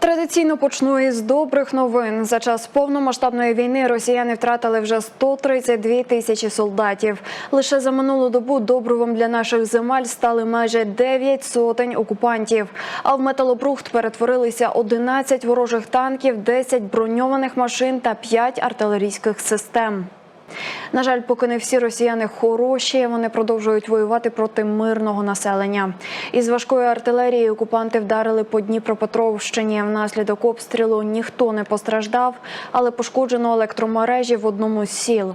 Традиційно почну із добрих новин. За час повномасштабної війни росіяни втратили вже 132 тисячі солдатів. Лише за минулу добу добривом для наших земель стали майже 9 сотень окупантів. А в металобрухт перетворилися 11 ворожих танків, 10 броньованих машин та 5 артилерійських систем. На жаль, поки не всі росіяни хороші, вони продовжують воювати проти мирного населення. Із важкої артилерії окупанти вдарили по Дніпропетровщині. Внаслідок обстрілу ніхто не постраждав, але пошкоджено електромережі в одному з сіл.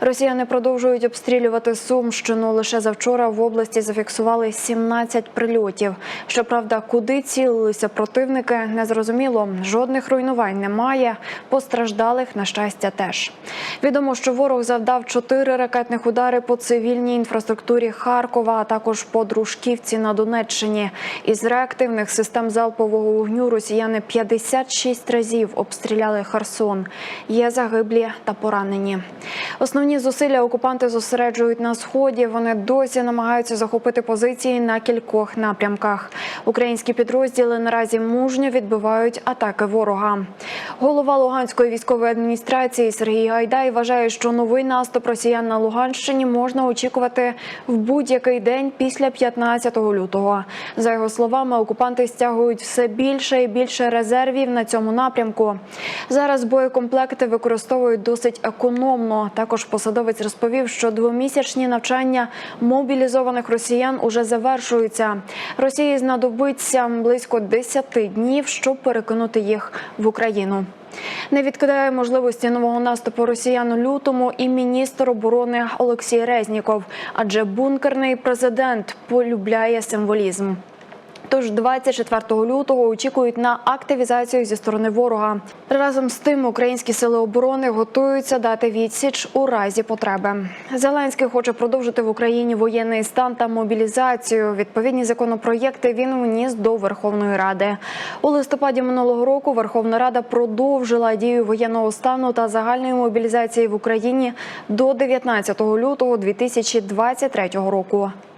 Росіяни продовжують обстрілювати Сумщину. Лише завчора в області зафіксували 17 прильотів. Щоправда, куди цілилися противники, незрозуміло. Жодних руйнувань немає. Постраждалих, на щастя, теж. Відомо, що ворог завдав чотири ракетних удари по цивільній інфраструктурі Харкова, а також по Дружківці на Донеччині. Із реактивних систем залпового вогню росіяни 56 разів обстріляли Херсон. Є загиблі та поранені. Основні зусилля окупанти зосереджують на сході. Вони досі намагаються захопити позиції на кількох напрямках. Українські підрозділи наразі мужньо відбивають атаки ворога. Голова Луганської військової адміністрації Сергій Гайдай вважає, що новий наступ росіян на Луганщині можна очікувати в будь-який день після 15 лютого. За його словами, окупанти стягують все більше і більше резервів на цьому напрямку. Зараз боєкомплекти використовують досить економно. Також посадовець розповів, що двомісячні навчання мобілізованих росіян уже завершуються. Росії знадобиться близько 10 днів, щоб перекинути їх в Україну. Не відкидає можливості нового наступу росіян у лютому і міністр оборони Олексій Резніков, адже бункерний президент полюбляє символізм. Тож 24 лютого очікують на активізацію зі сторони ворога. Разом з тим українські сили оборони готуються дати відсіч у разі потреби. Зеленський хоче продовжити в Україні воєнний стан та мобілізацію. Відповідні законопроєкти він вніс до Верховної Ради. У листопаді минулого року Верховна Рада продовжила дію воєнного стану та загальної мобілізації в Україні до 19 лютого 2023 року.